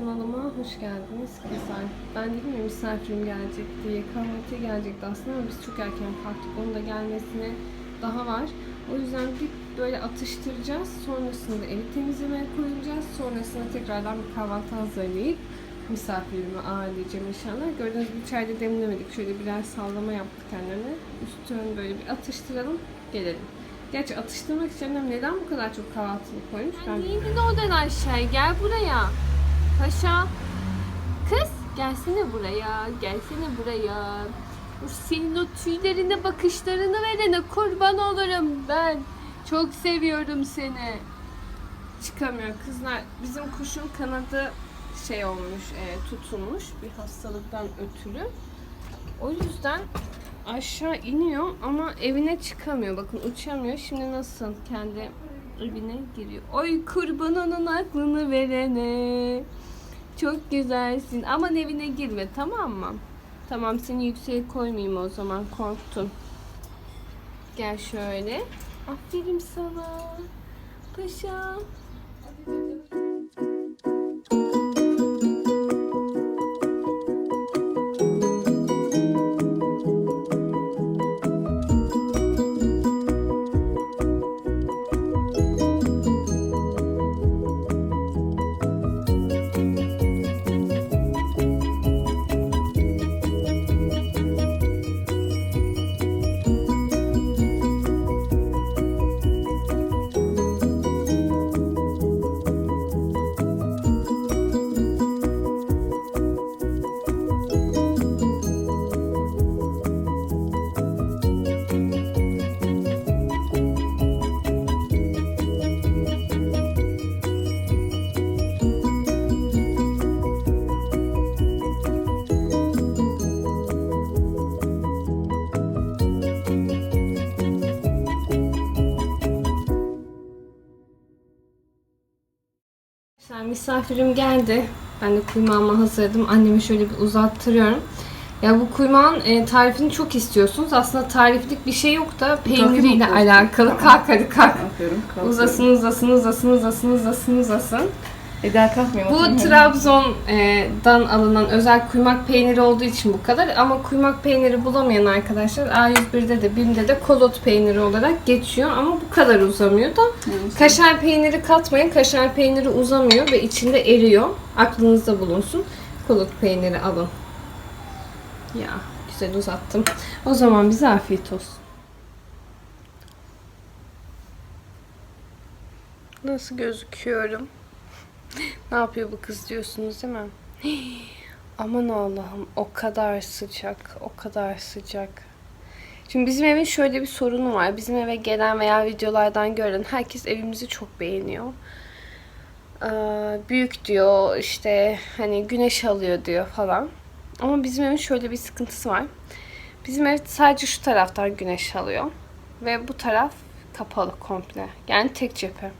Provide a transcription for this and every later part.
kanalıma hoş geldiniz kızlar. Ben dedim ya misafirim gelecek diye kahvaltıya gelecekti aslında ama biz çok erken kalktık. Onun da gelmesine daha var. O yüzden bir böyle atıştıracağız. Sonrasında evi temizlemeye koyacağız. Sonrasında tekrardan bir kahvaltı hazırlayıp misafirimi ağırlayacağım inşallah. Gördüğünüz gibi çayda demlemedik. Şöyle birer sallama yaptık kendine. Üstünü böyle bir atıştıralım. Gelelim. Gerçi atıştırmak için annem neden bu kadar çok kahvaltılık koymuş? Ben İndin oradan aşağıya gel buraya. Paşa. Kız gelsene buraya. Gelsene buraya. Senin o tüylerine bakışlarını verene kurban olurum ben. Çok seviyorum seni. çıkamıyor. Kızlar bizim kuşun kanadı şey olmuş, e, tutulmuş bir hastalıktan ötürü. O yüzden aşağı iniyor ama evine çıkamıyor. Bakın uçamıyor. Şimdi nasıl kendi evine giriyor. Oy kurban onun aklını verene. Çok güzelsin. Aman evine girme tamam mı? Tamam seni yükseğe koymayayım o zaman korktun. Gel şöyle. Aferin sana. Paşa. Sen misafirim geldi. Ben de kuymağımı hazırladım. Anneme şöyle bir uzattırıyorum. Ya bu kuymağın e, tarifini çok istiyorsunuz. Aslında tariflik bir şey yok da peyniriyle alakalı. Kalk hadi kalk. Aferin. kalkıyorum. Uzasın uzasın uzasın uzasın uzasın uzasın. Eda kalkmıyor. Bu. Trabzon'dan alınan özel kuymak peyniri olduğu için bu kadar. Ama kuymak peyniri bulamayan arkadaşlar A101'de de BİM'de de kolot peyniri olarak geçiyor. Ama bu kadar uzamıyor da. Yani Kaşar peyniri katmayın. Kaşar peyniri uzamıyor ve içinde eriyor. Aklınızda bulunsun. Kolot peyniri alın. Ya güzel uzattım. O zaman bize afiyet olsun. Nasıl gözüküyorum? Ne yapıyor bu kız diyorsunuz değil mi? Aman Allah'ım o kadar sıcak, o kadar sıcak. Şimdi bizim evin şöyle bir sorunu var. Bizim eve gelen veya videolardan gören herkes evimizi çok beğeniyor. Ee, büyük diyor işte hani güneş alıyor diyor falan. Ama bizim evin şöyle bir sıkıntısı var. Bizim ev sadece şu taraftan güneş alıyor. Ve bu taraf kapalı komple. Yani tek cephe.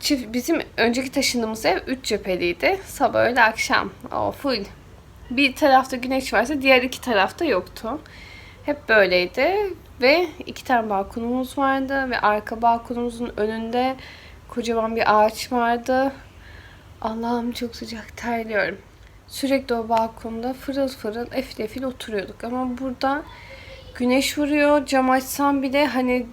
Çift, bizim önceki taşındığımız ev 3 cepheliydi. Sabah öğle akşam. O full. Bir tarafta güneş varsa diğer iki tarafta yoktu. Hep böyleydi. Ve iki tane balkonumuz vardı. Ve arka balkonumuzun önünde kocaman bir ağaç vardı. Allah'ım çok sıcak terliyorum. Sürekli o balkonda fırıl fırıl efil efil oturuyorduk. Ama burada güneş vuruyor. Cam açsam bile hani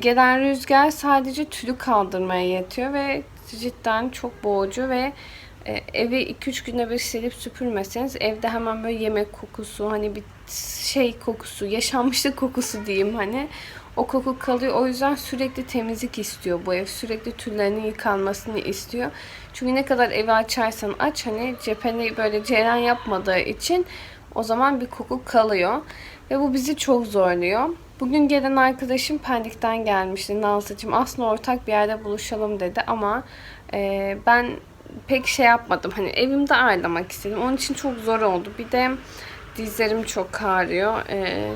gelen rüzgar sadece tülü kaldırmaya yetiyor ve cidden çok boğucu ve e, evi 2-3 günde bir silip süpürmeseniz evde hemen böyle yemek kokusu hani bir şey kokusu yaşanmışlık kokusu diyeyim hani o koku kalıyor. O yüzden sürekli temizlik istiyor bu ev. Sürekli tüllerinin yıkanmasını istiyor. Çünkü ne kadar evi açarsan aç hani cepheni böyle cereyan yapmadığı için o zaman bir koku kalıyor. Ve bu bizi çok zorluyor. Bugün gelen arkadaşım Pendik'ten gelmişti. Nazlıcığım aslında ortak bir yerde buluşalım dedi ama e, ben pek şey yapmadım. Hani evimde ağırlamak istedim. Onun için çok zor oldu. Bir de dizlerim çok ağrıyor. E,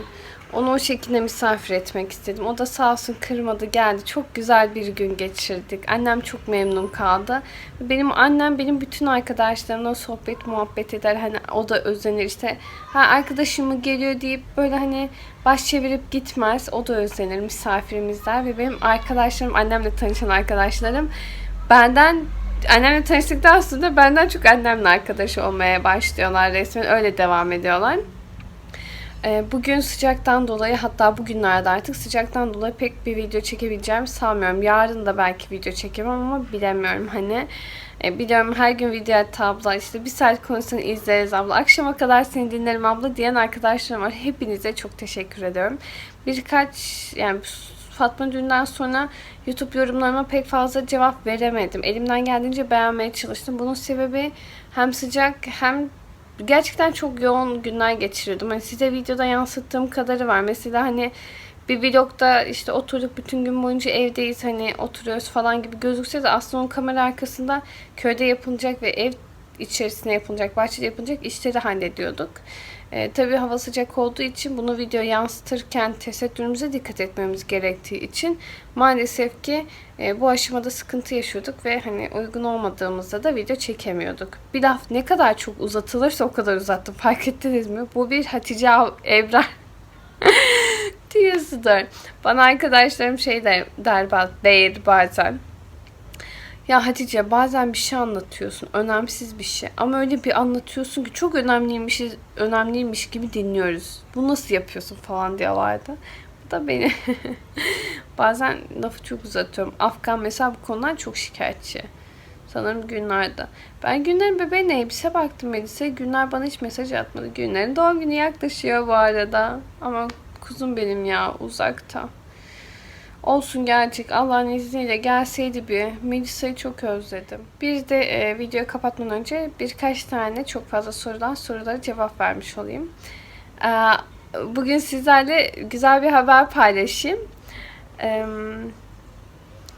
onu o şekilde misafir etmek istedim. O da sağ olsun kırmadı geldi. Çok güzel bir gün geçirdik. Annem çok memnun kaldı. Benim annem benim bütün arkadaşlarımla sohbet muhabbet eder. Hani o da özenir işte. Ha arkadaşım mı geliyor deyip böyle hani baş çevirip gitmez. O da özenir misafirimizler ve benim arkadaşlarım annemle tanışan arkadaşlarım benden annemle tanıştıktan sonra benden çok annemle arkadaş olmaya başlıyorlar resmen öyle devam ediyorlar. Ee, Bugün sıcaktan dolayı hatta bugünlerde artık sıcaktan dolayı pek bir video çekebileceğimi sanmıyorum. Yarın da belki video çekemem ama bilemiyorum hani. E, biliyorum her gün video at abla işte bir saat konusunu izleriz abla. Akşama kadar seni dinlerim abla diyen arkadaşlarım var. Hepinize çok teşekkür ediyorum. Birkaç yani Fatma dünden sonra YouTube yorumlarıma pek fazla cevap veremedim. Elimden geldiğince beğenmeye çalıştım. Bunun sebebi hem sıcak hem gerçekten çok yoğun günler geçiriyordum. Hani size videoda yansıttığım kadarı var. Mesela hani bir vlogda işte oturduk bütün gün boyunca evdeyiz hani oturuyoruz falan gibi gözükse de aslında onun kamera arkasında köyde yapılacak ve ev içerisinde yapılacak, bahçede yapılacak işleri hallediyorduk. Ee, tabii hava sıcak olduğu için bunu video yansıtırken tesettürümüze dikkat etmemiz gerektiği için maalesef ki e, bu aşamada sıkıntı yaşıyorduk ve hani uygun olmadığımızda da video çekemiyorduk. Bir laf ne kadar çok uzatılırsa o kadar uzattım fark ettiniz mi? Bu bir Hatice Evren diyesidir. Bana arkadaşlarım şey der, der, der bazen. Ya Hatice bazen bir şey anlatıyorsun. Önemsiz bir şey. Ama öyle bir anlatıyorsun ki çok önemliymiş, önemliymiş gibi dinliyoruz. Bu nasıl yapıyorsun falan diyorlardı. Bu da beni. bazen lafı çok uzatıyorum. Afgan mesela bu konudan çok şikayetçi. Sanırım günlerde. Ben Günler'in bebeğine elbise baktım Melisa. Günler bana hiç mesaj atmadı. Günler'in doğum günü yaklaşıyor bu arada. Ama kuzum benim ya uzakta. Olsun gerçek. Allah'ın izniyle gelseydi bir. Melisa'yı çok özledim. Bir de e, videoyu kapatmadan önce birkaç tane çok fazla sorulan sorulara cevap vermiş olayım. E, bugün sizlerle güzel bir haber paylaşayım. E,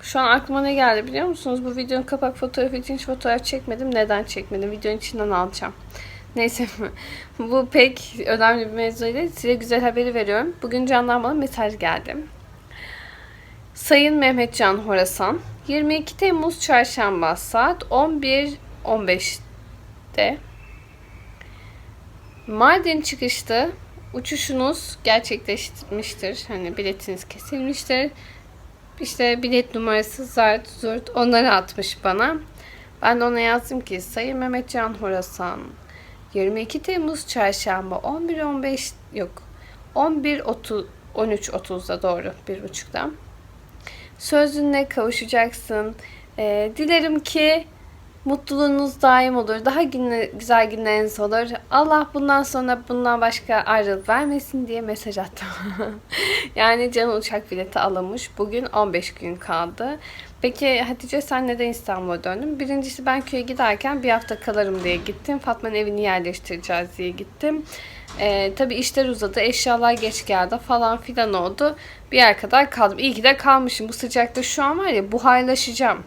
şu an aklıma ne geldi biliyor musunuz? Bu videonun kapak fotoğrafı için hiç fotoğraf çekmedim. Neden çekmedim? Videonun içinden alacağım. Neyse bu pek önemli bir mevzu değil. Size güzel haberi veriyorum. Bugün Can'dan mesaj geldi. Sayın Mehmetcan Horasan 22 Temmuz Çarşamba saat 11.15'te Mardin çıkışta uçuşunuz gerçekleşmiştir. Hani biletiniz kesilmiştir. İşte bilet numarası zart zurt onları atmış bana. Ben de ona yazdım ki Sayın Mehmetcan Horasan 22 Temmuz Çarşamba 11.15 yok 11.30 13.30'da doğru bir buçukta. Sözünle kavuşacaksın. Ee, dilerim ki mutluluğunuz daim olur. Daha günle, güzel günleriniz olur. Allah bundan sonra bundan başka ayrılık vermesin diye mesaj attım. yani canım uçak bileti alınmış. Bugün 15 gün kaldı. Peki Hatice sen neden İstanbul'a döndün? Birincisi ben köye giderken bir hafta kalırım diye gittim. Fatma'nın evini yerleştireceğiz diye gittim. Ee, tabii işler uzadı, eşyalar geç geldi falan filan oldu. Bir yer kadar kaldım. İyi ki de kalmışım. Bu sıcakta şu an var ya buharlaşacağım.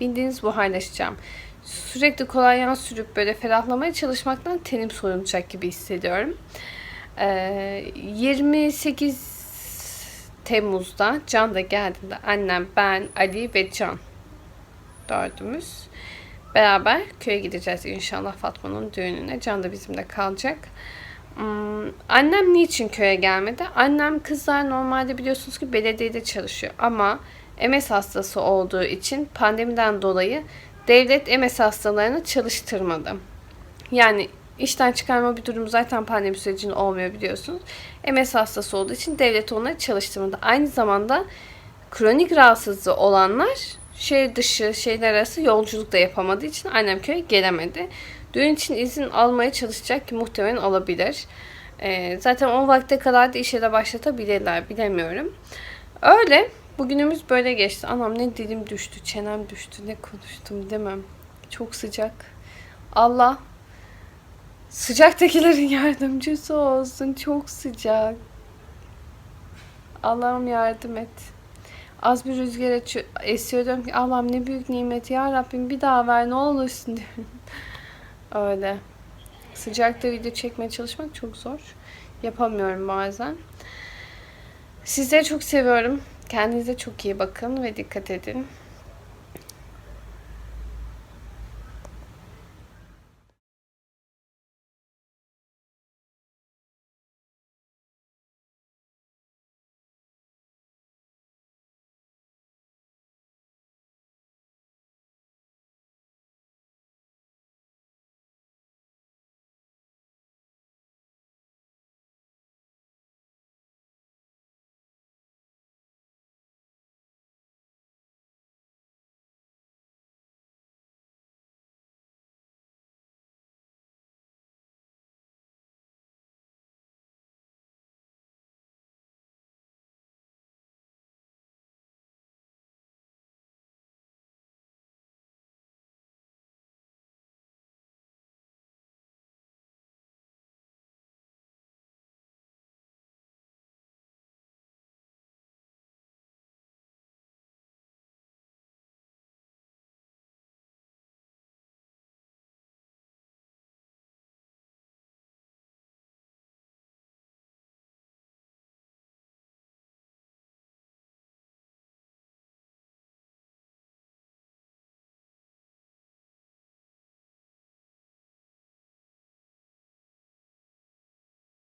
Bildiğiniz buharlaşacağım. Sürekli kolonya sürüp böyle ferahlamaya çalışmaktan tenim soyulacak gibi hissediyorum. Ee, 28 Temmuz'da Can da geldiğinde annem, ben, Ali ve Can dördümüz beraber köye gideceğiz inşallah Fatma'nın düğününe. Can da bizimle kalacak. Hmm, annem niçin köye gelmedi? Annem kızlar normalde biliyorsunuz ki belediyede çalışıyor ama MS hastası olduğu için pandemiden dolayı devlet MS hastalarını çalıştırmadı. Yani işten çıkarma bir durum zaten pandemi sürecinde olmuyor biliyorsunuz. MS hastası olduğu için devlet onları çalıştırmadı. Aynı zamanda kronik rahatsızlığı olanlar şehir dışı şeyler arası yolculuk da yapamadığı için annem köye gelemedi. Düğün için izin almaya çalışacak ki muhtemelen alabilir. Ee, zaten o vakte kadar da işe de başlatabilirler bilemiyorum. Öyle. Bugünümüz böyle geçti. Anam ne dilim düştü, çenem düştü, ne konuştum demem. Çok sıcak. Allah sıcaktakilerin yardımcısı olsun. Çok sıcak. Allah'ım yardım et. Az bir rüzgar esiyor diyorum ki Allah'ım ne büyük nimet ya Rabbim bir daha ver ne olursun diyorum. Öyle. Sıcakta video çekmeye çalışmak çok zor. Yapamıyorum bazen. Sizleri çok seviyorum. Kendinize çok iyi bakın ve dikkat edin.